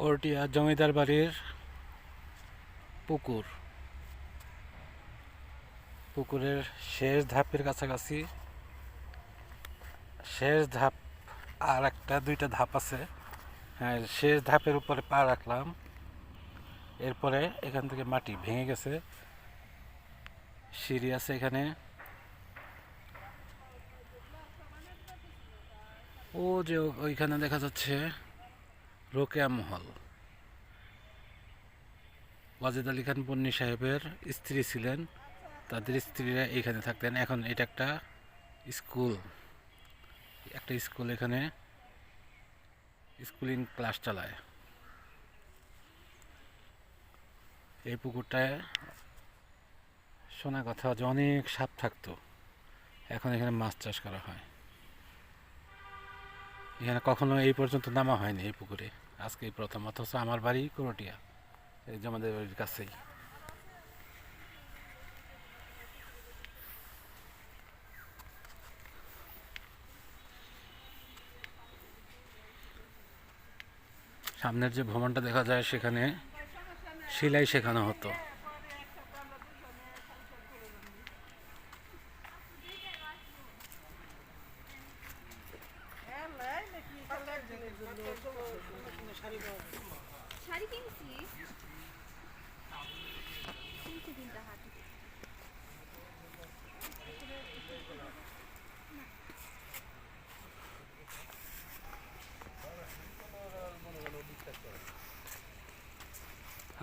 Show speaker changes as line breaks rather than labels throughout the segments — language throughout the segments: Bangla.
করটিয়া জমিদার বাড়ির পুকুর। পুকুরের শেষ ধাপের কাছাকাছি শেষ ধাপ আর একটা, দুইটা ধাপ আছে। হ্যাঁ শেষ ধাপের উপরে পা রাখলাম। এরপরে এখান থেকে মাটি ভেঙে গেছে। সিঁড়ি আছে এখানে। ও যে ওইখানে দেখা যাচ্ছে রোকেয়া মহল। ওয়াজেদ আলী খান পন্নী সাহেবের স্ত্রী ছিলেন। তাদের স্ত্রীরা এখানে থাকতেন। এখন এটা একটা স্কুল। একটা স্কুল এখানে স্কুলিং ক্লাস চালায়। এই পুকুরটায় শোনা কথা যে অনেক সাপ থাকতো। এখন এখানে মাছ চাষ করা হয়। এখানে কখনো এই পর্যন্ত নামা হয়নি এই পুকুরে। আজকে এই প্রথম, অথচ আমার বাড়ি করটিয়া। এই যে আমাদের বাড়ির কাছেই। সামনের যে ভবনটা দেখা যায় সেখানে সেলাই শেখানো হতো।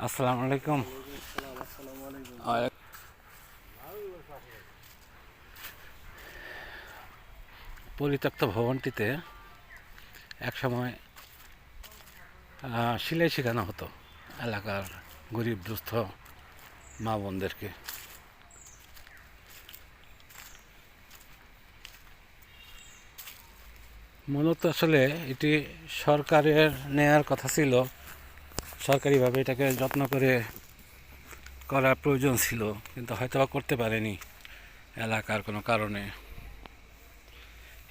আসসালামু আলাইকুম। পরিত্যক্ত ভবনটিতে একসময় সেলাই শেখানো হতো। এলাকার গরিব দুস্থ মা বোনদেরকে। মূলত আসলে এটি সরকারের নেয়ার কথা ছিল। সরকারিভাবে এটাকে যত্ন করে করার প্রয়োজন ছিল, কিন্তু হয়তো করতে পারেনি এলাকার কোনো কারণে।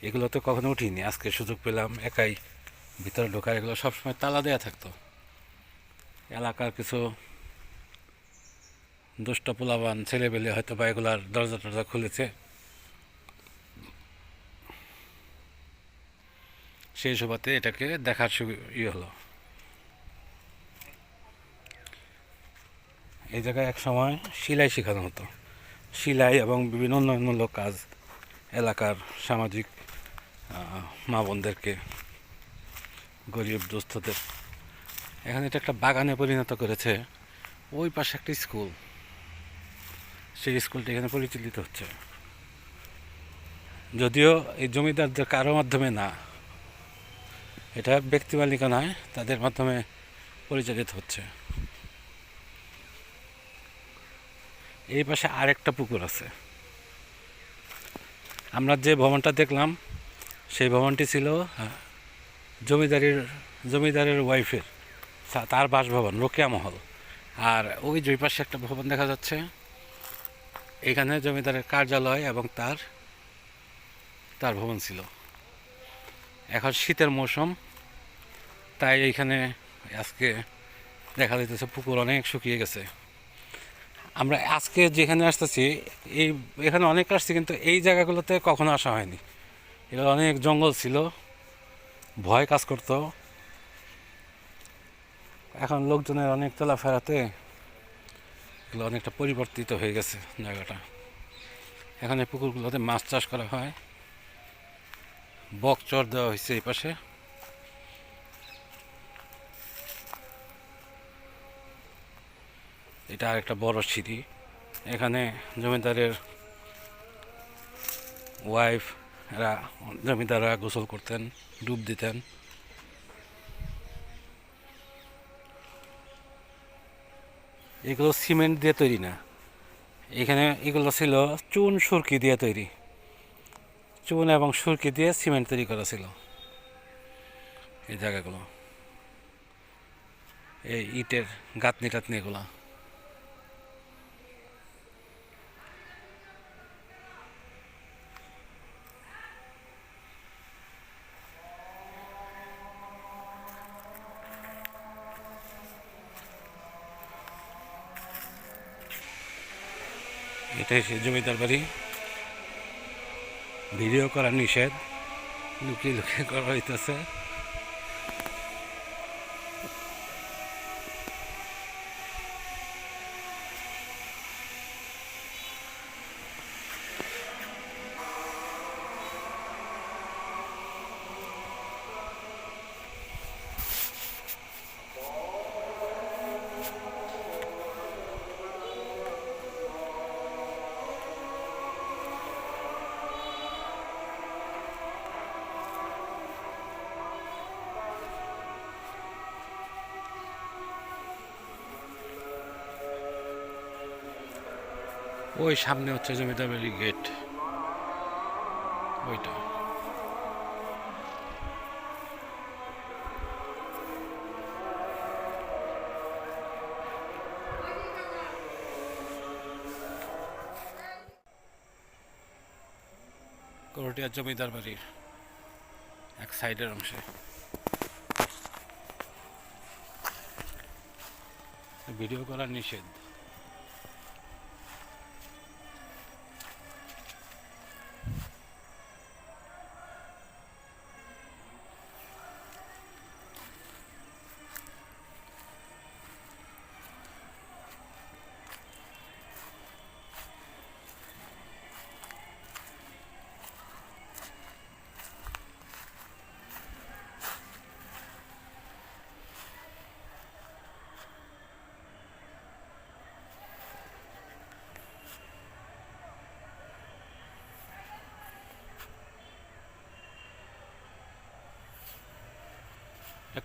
এগুলো তো কখনো উঠিনি, আজকে সুযোগ পেলাম, একাই ভিতরে ঢোকার, এগুলো সবসময় তালা দেওয়া থাকতো। এলাকার কিছু দুষ্ট পোলাবান ছেলেবেলে হয়তো বা এগুলার দরজা টরজা খুলেছে। সেই সুবাদে এটাকে দেখার ইয়ে হলো। এই জায়গায় এক সময় সেলাই শেখানো হতো। সেলাই এবং বিভিন্ন উন্নয়নমূলক কাজ এলাকার সামাজিক মা বোনদেরকে গরিব দুস্থদের এখানে এটা একটা বাগানে পরিণত করেছে। ওই পাশে একটা স্কুল। সেই স্কুলটা এখানে পরিচালিত হচ্ছে। যদিও এই জমিদারদের কারও মাধ্যমে না, এটা ব্যক্তি মালিকানায় তাদের মাধ্যমে পরিচালিত হচ্ছে। এই পাশে আরেকটা পুকুর আছে। আমরা যে ভবনটা দেখলাম, সেই ভবনটি ছিল জমিদারির, জমিদারের ওয়াইফের। তার বাসভবন, রোকেয়া মহল। আর ওই দুই পাশে একটা ভবন দেখা যাচ্ছে। এখানে জমিদারের কার্যালয় এবং তার তার ভবন ছিল। এখন শীতের মৌসুম, তাই এইখানে আজকে দেখা যাইতেছে পুকুর অনেক শুকিয়ে গেছে। আমরা আজকে যেখানে আসতেছি, এই এখানে অনেক আসছি, কিন্তু এই জায়গাগুলোতে কখনো আসা হয়নি। এগুলো অনেক জঙ্গল ছিল। ভয় কাজ করতো। এখন লোকজনের অনেক চলাফেরাতে এগুলো অনেকটা পরিবর্তিত হয়ে গেছে জায়গাটা। এখানে পুকুরগুলোতে মাছ চাষ করা হয়। বক চর দেওয়া হয়েছে এই পাশে। এটা আর একটা বড় সিঁড়ি। এখানে জমিদারের ওয়াইফ এরা জমিদাররা গোসল করতেন, ডুব দিতেন। এগুলো সিমেন্ট দিয়ে তৈরি না। এখানে এগুলো ছিল চুন, সুরকি দিয়ে তৈরি। চুন এবং সুরকি দিয়ে সিমেন্ট তৈরি করা ছিল। এই জায়গাগুলো। এই ইটের গাঁথনি টাতনি এগুলো এটাই সে জমিদার বাড়ি। ভিডিও করা নিষেধ। লুকিয়ে লুকিয়ে করা হইতেছে। ওই সামনে হচ্ছে জমিদার বাড়ির গেট। ওইটা। করটিয়া জমিদার বাড়ির এক সাইডের অংশে। ভিডিও করা নিষেধ।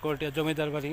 করটিয়া জমিদার বাড়ি।